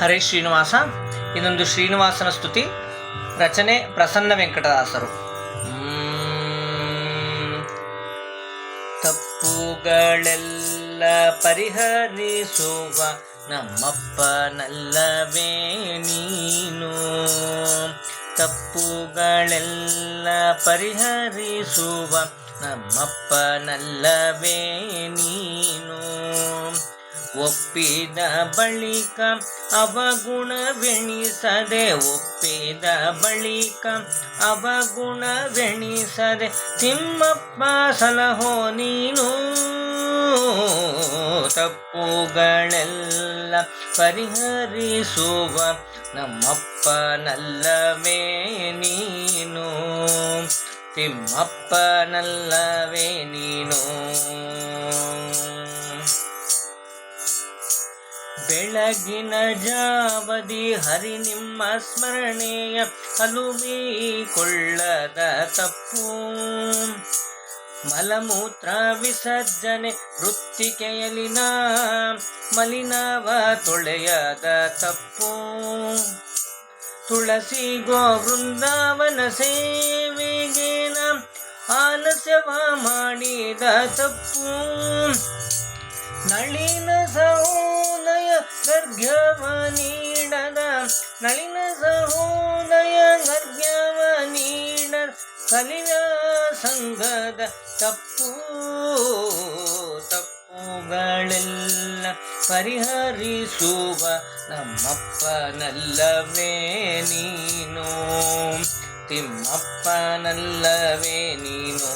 ಹರೇ ಶ್ರೀನಿವಾಸ. ಇದೊಂದು ಶ್ರೀನಿವಾಸನ ಸ್ತುತಿ. ರಚನೆ ಪ್ರಸನ್ನ ವೆಂಕಟದಾಸರು. ತಪ್ಪುಗಳೆಲ್ಲ ಪರಿಹರಿಸುವ ನಮ್ಮಪ್ಪನಲ್ಲವೇ ನೀನು. ತಪ್ಪುಗಳೆಲ್ಲ ಪರಿಹರಿಸುವ ನಮ್ಮಪ್ಪನಲ್ಲವೇ ನೀನು. ಒಪ್ಪಿದ ಬಳಿಕ ಅವಗುಣವೆಣಿಸದೆ ಒಪ್ಪಿದ ಬಳಿಕ ಅವಗುಣವೆಣಿಸದೆ ತಿಮ್ಮಪ್ಪ ಸಲಹೋ ನೀನು. ತಪ್ಪುಗಳೆಲ್ಲ ಪರಿಹರಿಸುವ ನಮ್ಮಪ್ಪನಲ್ಲವೇ ನೀನು. ತಿಮ್ಮಪ್ಪನಲ್ಲವೇ ನೀನು. ಬೆಳಗಿನ ಜಾವದಿ ಹರಿ ನಿಮ್ಮ ಸ್ಮರಣೆಯ ಕೊಳ್ಳದ ತಪ್ಪು. ಮಲಮೂತ್ರ ವಿಸರ್ಜನೆ ವೃತ್ತಿಕೆಯಲಿನ ಮಲಿನವ ತೊಳೆಯದ ತಪ್ಪು. ತುಳಸಿ ಗೋ ವೃಂದಾವನ ಸೇವೆಗೇನ ಆಲಸ್ಯವ ಮಾಡಿದ ತಪ್ಪು. ನಳಿನ ಸಹೋದಯ ಗರ್ಭವ ನೀಡದ, ನಳಿನ ಸಹೋದಯ ಗರ್ಭವ ನೀಡ ಕಲಿನ ಸಂಘದ ತಪ್ಪು ತಪ್ಪುಗಳೆಲ್ಲ ಪರಿಹರಿಸುವ ನಮ್ಮಪ್ಪನಲ್ಲವೇ ನೀನು, ತಿಮ್ಮಪ್ಪನಲ್ಲವೇ ನೀನು.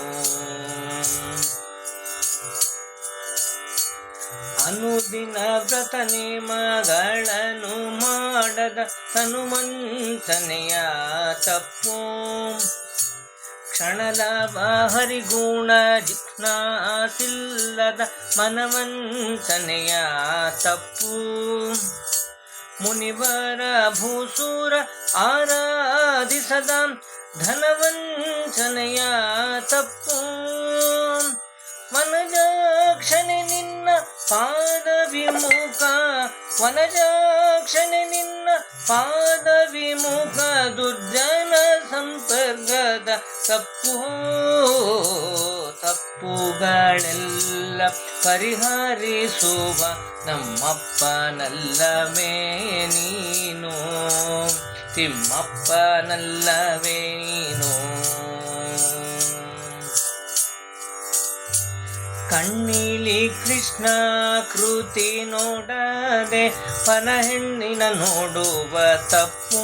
ಅನುದಿನ ವ್ರತ ನೇಮಗಳನ್ನು ಮಾಡದ ಹನುಮಂತನೆಯ ತಪ್ಪು. ಕ್ಷಣದ ಹರಿಗುಣ ಜಿಜ್ಞಾಸಿಲ್ಲದ ಮನವಂತನೆಯ ತಪ್ಪು. ಮುನಿವರ ಭೂಸೂರ ಆರಾಧಿಸದ ಧನವಂಚನೆಯ ತಪ್ಪು. ಪಾದ ವಿಮುಖ ವನಜಾಕ್ಷಣೆ ನಿನ್ನ ಪಾದ ವಿಮುಖ ದುರ್ಜನ ಸಂಪರ್ಕದ ತಪ್ಪು ತಪ್ಪುಗಳೆಲ್ಲ ಪರಿಹರಿಸುವ ನಮ್ಮಪ್ಪನಲ್ಲವೇ ನೀನು. ತಿಮ್ಮಪ್ಪನಲ್ಲವೇ ನೀನು. ಕಣ್ಣೀಲಿ ಕೃಷ್ಣ ಕೃತಿ ನೋಡದೆ ಪನ ಹೆಣ್ಣಿನ ನೋಡುವ ತಪ್ಪು.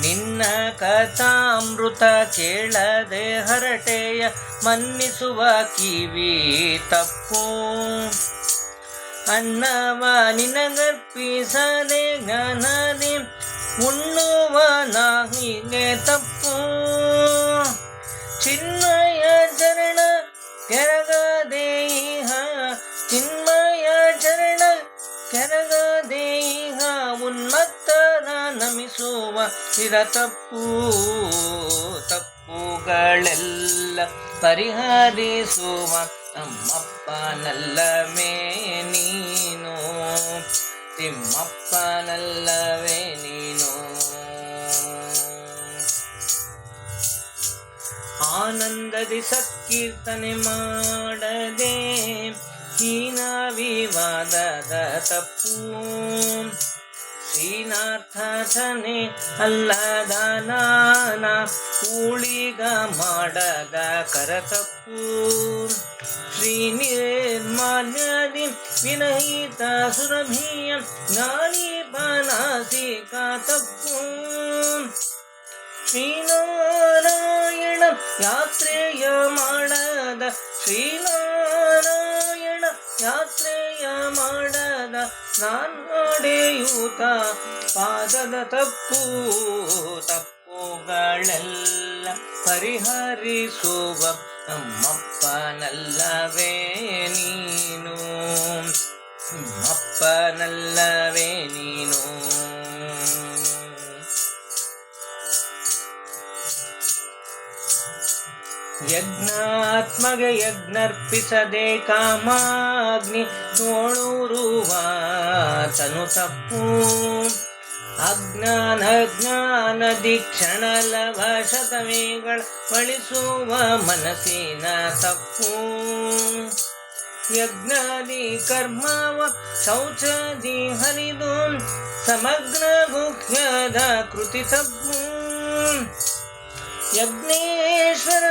ನಿನ್ನ ಕಥಾಮೃತ ಕೇಳದೆ ಹರಟೆಯ ಮನ್ನಿಸುವ ಕಿವಿ ತಪ್ಪು. ಅನ್ನವ ನಿನಗರ್ಪಿಸದೆ ಜ್ಞಾನದಿ ಉಣ್ಣುವ ನಾಹಿಗೆ ತಪ್ಪು. ಚಿನ್ನಯ ಚರಣ ಕೆರಗದೇಹ ಉನ್ಮತ್ತನ ನಮಿಸುವ ಇರ ತಪ್ಪು, ತಪ್ಪುಗಳೆಲ್ಲ ಪರಿಹರಿಸುವ ನಮ್ಮಪ್ಪನಲ್ಲವೇ ನೀನು, ತಿಮ್ಮಪ್ಪನಲ್ಲವೇ ನೀನು. ಆನಂದದಿ ಸತ್ಕೀರ್ತನೆ ಮಾಡದೆ ಹೀನ ವಿವಾದದ ತಪ್ಪು ಶ್ರೀನಾಥನೆ ಅಲ್ಲದ ನಾನ ಕೂಳಿಗ ಮಾಡದ ಕರತಪ್ಪು. ಶ್ರೀ ನಿರ್ಮಾನ್ಯದಿ ವಿನಹಿತ ಸುರಭಿಯ ನಾನಿ ಬನಾಸಿಕ ತಪ್ಪು ಶ್ರೀನಾರಾಯಣ ಯಾತ್ರೆಯ ಮಾಡದ ಶ್ರೀನಾರಾಯಣ ಯಾತ್ರೆಯ ಮಾಡದ ನಾಡೆಯೂತ ಪಾದದ ತಪ್ಪು ತಪ್ಪುಗಳೆಲ್ಲ ಪರಿಹರಿಸುವ ನಮ್ಮಪ್ಪನಲ್ಲವೇ ನೀನು ನಮ್ಮಪ್ಪನಲ್ಲವೇ ನೀನು ಯಜ್ಞಾತ್ಮಗೆ ಯಜ್ಞರ್ಪಿಸದೆ ಕಾಮಾಗ್ನಿ ತೋಳುರುವ ತನು ತಪ್ಪು. ಅಜ್ಞಾನ ಜ್ಞಾನ ದೀಕ್ಷಣ ಲಭ ಶತಮೇಗಳ ಬಳಸುವ ಮನಸ್ಸಿನ ತಪ್ಪು. ಯಜ್ಞಾದಿ ಕರ್ಮವ ಶೌಚಾದಿ ಹರಿದು ಸಮಗ್ರ ಗುಹ್ಯದ ಕೃತಿ ತಪ್ಪು. ಯಜ್ಞೇಶ್ವರ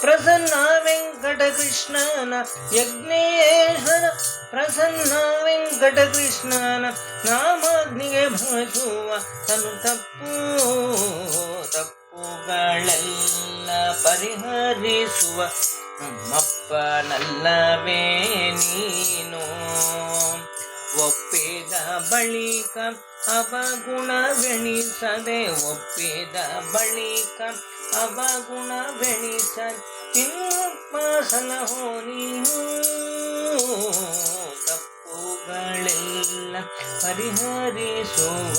ಪ್ರಸನ್ನ ವೆಂಕಟ ಕೃಷ್ಣನ ಯಜ್ಞೇಶ್ವರ ಪ್ರಸನ್ನ ವೆಂಕಟ ಕೃಷ್ಣನ ನಾಮಾಗ್ನಿಗೆ ಭಜುವ ತನು ತಪ್ಪು, ತಪ್ಪುಗಳೆಲ್ಲ ಪರಿಹರಿಸುವ ನಮ್ಮಪ್ಪನಲ್ಲವೇ ನೀನು. ಒಪ್ಪಿದ ಬಳಿಕ ಅವಗುಣವೆಣಿಸದೆ ಒಪ್ಪಿದ ಬಳಿಕ ಅವಗುಣವೆಣಿಸದೆ ತಿಮ್ಮಪ್ಪ ಹೋ ನೀನು ತಪ್ಪುಗಳೆಲ್ಲ ಪರಿಹರಿಸುವ